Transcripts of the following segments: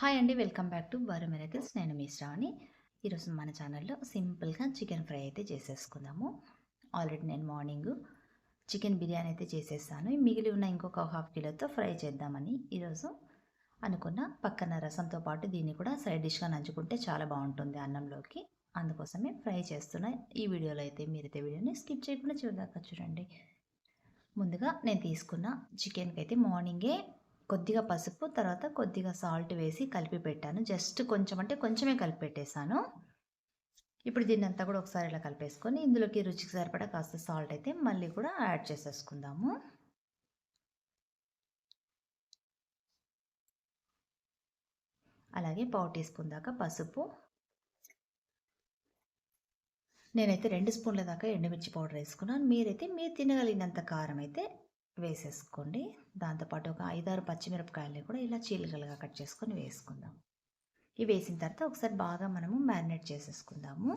Hi అండి welcome back to వరు miracles. నేను మీ శ్రావణి. ఈరోజు మన ఛానల్లో సింపుల్గా చికెన్ ఫ్రై అయితే చేసేసుకుందాము. ఆల్రెడీ నేను మార్నింగ్ చికెన్ బిర్యానీ అయితే చేసేసాను. మిగిలి ఉన్న ఇంకొక హాఫ్ కిలోతో ఫ్రై చేద్దామని ఈరోజు అనుకున్న పక్కన రసంతో పాటు దీన్ని కూడా సైడ్ డిష్గా నంచుకుంటే చాలా బాగుంటుంది అన్నంలోకి. అందుకోసమే ఫ్రై చేస్తున్న ఈ వీడియోలో అయితే మీరైతే వీడియోని స్కిప్ చేయకుండా చూడదాకా చూడండి. ముందుగా నేను తీసుకున్న చికెన్కి అయితే మార్నింగే కొద్దిగా పసుపు తర్వాత కొద్దిగా సాల్ట్ వేసి కలిపి పెట్టాను. జస్ట్ కొంచెం అంటే కొంచెమే కలిపి పెట్టేశాను. ఇప్పుడు దీన్ని అంతా కూడా ఒకసారి ఇలా కలిపేసుకొని ఇందులోకి రుచికి సరిపడా కాస్త సాల్ట్ అయితే మళ్ళీ కూడా యాడ్ చేసేసుకుందాము. అలాగే పావు టీ స్పూన్ దాకా పసుపు. నేనైతే రెండు స్పూన్ల దాకా ఎండుమిర్చి పౌడర్ వేసుకున్నాను. మీరైతే మీరు తినగలిగినంత కారం అయితే వేసేసుకోండి. దాంతోపాటు ఒక ఐదారు పచ్చిమిరపకాయలు కూడా ఇలా చీలికలుగా కట్ చేసుకొని వేసుకుందాం. ఇవి వేసిన తర్వాత ఒకసారి బాగా మనము మ్యారినేట్ చేసేసుకుందాము.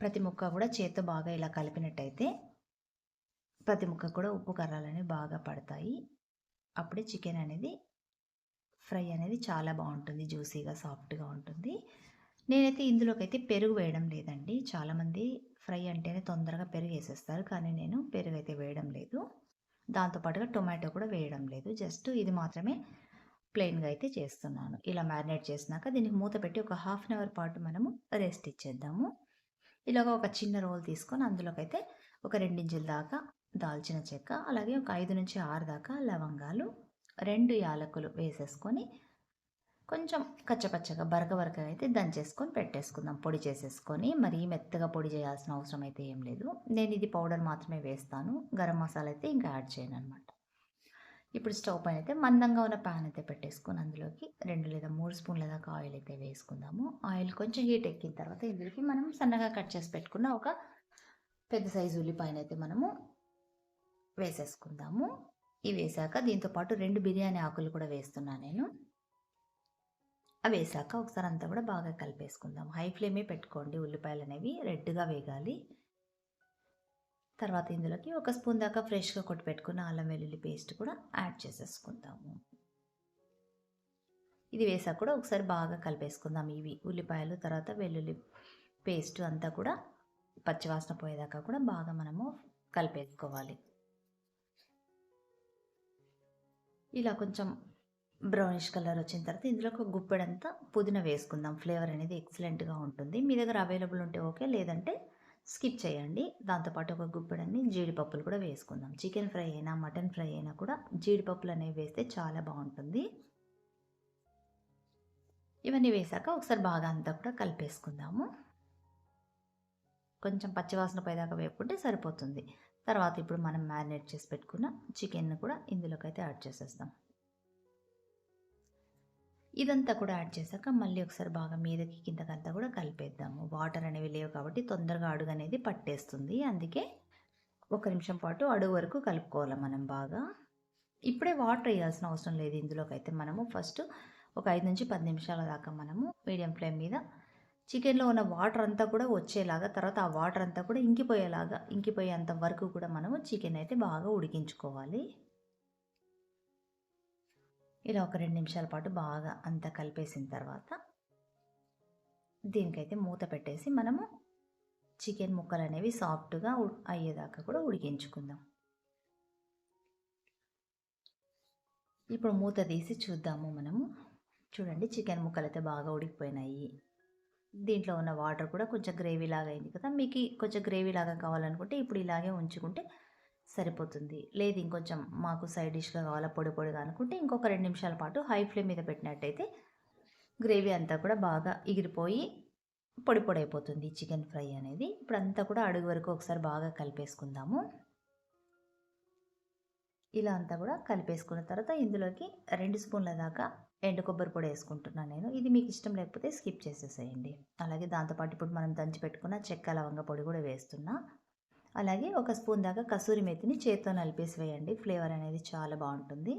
ప్రతి ముక్క కూడా చేత్తో బాగా ఇలా కలిపినట్టయితే ప్రతి ముక్క కూడా ఉప్పు కర్రాలని బాగా పడతాయి. అప్పుడే చికెన్ అనేది ఫ్రై అనేది చాలా బాగుంటుంది జ్యూసీగా సాఫ్ట్గా ఉంటుంది. నేనైతే ఇందులోకైతే పెరుగు వేయడం లేదండి. చాలామంది ఫ్రై అంటేనే తొందరగా పెరుగు వేసేస్తారు కానీ నేను పెరుగు అయితే వేయడం లేదు. దాంతోపాటుగా టొమాటో కూడా వేయడం లేదు. జస్ట్ ఇది మాత్రమే ప్లెయిన్గా అయితే చేస్తున్నాను. ఇలా మ్యారినేట్ చేసినాక దీనికి మూత పెట్టి ఒక హాఫ్ అన్ అవర్ పాటు మనము రెస్ట్ ఇచ్చేద్దాము. ఇలాగ ఒక చిన్న రోల్ తీసుకొని అందులోకైతే ఒక రెండించుల దాకా దాల్చిన చెక్క అలాగే ఒక ఐదు నుంచి ఆరు దాకా లవంగాలు రెండు యాలకులు వేసేసుకొని కొంచెం కచ్చపచ్చగా బరక బరక అయితే దంచేసుకొని పెట్టేసుకుందాం. పొడి చేసేసుకొని మరీ మెత్తగా పొడి చేయాల్సిన అవసరం అయితే ఏం లేదు. నేను ఇది పౌడర్ మాత్రమే వేస్తాను. గరం మసాలా అయితే ఇంకా యాడ్ చేయను అనమాట ఇప్పుడు స్టవ్ పైన అయితే మందంగా ఉన్న ప్యాన్ అయితే పెట్టేసుకొని అందులోకి రెండు లేదా మూడు స్పూన్ల దాకా ఆయిల్ అయితే వేసుకుందాము. ఆయిల్ కొంచెం హీట్ ఎక్కిన తర్వాత ఇందులోకి మనం సన్నగా కట్ చేసి పెట్టుకున్న ఒక పెద్ద సైజు ఉల్లిపాయన అయితే మనము వేసేసుకుందాము. ఇవి వేసాక దీంతోపాటు రెండు బిర్యానీ ఆకులు కూడా వేస్తున్నాను నేను. అవి వేసాక ఒకసారి అంతా కూడా బాగా కలిపేసుకుందాం. హై ఫ్లేమే పెట్టుకోండి. ఉల్లిపాయలు అనేవి రెడ్గా వేగాలి. తర్వాత ఇందులోకి ఒక స్పూన్ దాకా ఫ్రెష్గా కొట్టి పెట్టుకున్న అల్లం వెల్లుల్లి పేస్ట్ కూడా యాడ్ చేసేసుకుందాము. ఇది వేసాక కూడా ఒకసారి బాగా కలిపేసుకుందాం. ఇవి ఉల్లిపాయలు తర్వాత వెల్లుల్లి పేస్ట్ అంతా కూడా పచ్చివాసన పోయేదాకా కూడా బాగా మనము కలిపేసుకోవాలి. ఇలా కొంచెం బ్రౌనిష్ కలర్ వచ్చిన తర్వాత ఇందులో ఒక గుప్పెడంతా పుదీనా వేసుకుందాం. ఫ్లేవర్ అనేది ఎక్సలెంట్గా ఉంటుంది. మీ దగ్గర అవైలబుల్ ఉంటే ఓకే లేదంటే స్కిప్ చేయండి. దాంతోపాటు ఒక గుప్పెడన్ని జీడిపప్పులు కూడా వేసుకుందాం. చికెన్ ఫ్రై అయినా మటన్ ఫ్రై అయినా కూడా జీడిపప్పులు అనేవి వేస్తే చాలా బాగుంటుంది. ఇవన్నీ వేసాక ఒకసారి బాగా అంతా కూడా కలిపేసుకుందాము. కొంచెం పచ్చివాసన పైదాకా వేపుకుంటే సరిపోతుంది. తర్వాత ఇప్పుడు మనం మ్యారినేట్ చేసి పెట్టుకున్న చికెన్ కూడా ఇందులోకి అయితే యాడ్ చేసేస్తాం. ఇదంతా కూడా యాడ్ చేశాక మళ్ళీ ఒకసారి బాగా మీదకి కిందకంతా కూడా కలిపేద్దాము. వాటర్ అనేవి లేవు కాబట్టి తొందరగా అడుగు అనేది పట్టేస్తుంది. అందుకే ఒక నిమిషం పాటు అడుగు వరకు కలుపుకోవాలి మనం బాగా. ఇప్పుడే వాటర్ వేయాల్సిన అవసరం లేదు ఇందులోకైతే మనము. ఫస్ట్ ఒక ఐదు నుంచి పది నిమిషాల దాకా మనము మీడియం ఫ్లేమ్ మీద చికెన్లో ఉన్న వాటర్ అంతా కూడా వచ్చేలాగా తర్వాత ఆ వాటర్ అంతా కూడా ఇంకిపోయేలాగా ఇంకిపోయేంత వరకు కూడా మనము చికెన్ అయితే బాగా ఉడికించుకోవాలి. ఇలా ఒక రెండు నిమిషాల పాటు బాగా అంతా కలిపేసిన తర్వాత దీనికైతే మూత పెట్టేసి మనము చికెన్ ముక్కలు అనేవి సాఫ్ట్గా అయ్యేదాకా కూడా ఉడికించుకుందాం. ఇప్పుడు మూత తీసి చూద్దాము మనము. చూడండి చికెన్ ముక్కలు అయితే బాగా ఉడికిపోయినాయి. దీంట్లో ఉన్న వాటర్ కూడా కొంచెం గ్రేవీ లాగా అయింది కదా మీకు కొంచెం గ్రేవీ లాగా కావాలనుకుంటే ఇప్పుడు ఇలాగే ఉంచుకుంటే సరిపోతుంది. లేదు ఇంకొంచెం మాకు సైడ్ డిష్గా కావాలా పొడి పొడిగా అనుకుంటే ఇంకొక రెండు నిమిషాల పాటు హై ఫ్లేమ్ మీద పెట్టినట్టయితే గ్రేవీ అంతా కూడా బాగా ఎగిరిపోయి పొడి పొడి అయిపోతుంది. చికెన్ ఫ్రై అనేది. ఇప్పుడు అంతా కూడా అడుగు వరకు ఒకసారి బాగా కలిపేసుకుందాము. ఇలా అంతా కూడా కలిపేసుకున్న తర్వాత ఇందులోకి రెండు స్పూన్ల దాకా ఎండు కొబ్బరి పొడి వేసుకుంటున్నాను నేను. ఇది మీకు ఇష్టం లేకపోతే స్కిప్ చేసేసేయండి. అలాగే దాంతోపాటు ఇప్పుడు మనం దంచి పెట్టుకున్న చెక్క లవంగ పొడి కూడా వేస్తున్నా. అలాగే ఒక స్పూన్ దాకా కసూరి మెతిని చేత్తో నలిపేసి వేయండి. ఫ్లేవర్ అనేది చాలా బాగుంటుంది.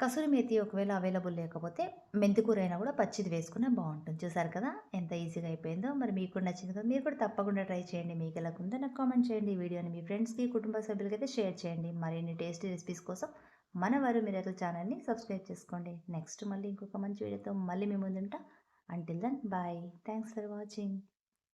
కసూరి మేతి ఒకవేళ అవైలబుల్ లేకపోతే మెంతికూర అయినా కూడా పచ్చిది వేసుకున్నా బాగుంటుంది. చూసారు కదా? ఎంత ఈజీగా అయిపోయిందో. మరి మీకు నచ్చింది కదా మీరు కూడా తప్పకుండా ట్రై చేయండి. మీకు ఎలా ఉందో నాకు కామెంట్ చేయండి. ఈ వీడియోని మీ ఫ్రెండ్స్కి కుటుంబ సభ్యులకైతే షేర్ చేయండి. మరిన్ని టేస్టీ రెసిపీస్ కోసం మన వారు మీరైతే ఛానల్ని సబ్స్క్రైబ్ చేసుకోండి. నెక్స్ట్ మళ్ళీ ఇంకొక మంచి వీడియోతో మళ్ళీ మీ ముందుంటా. Until then bye thanks for watching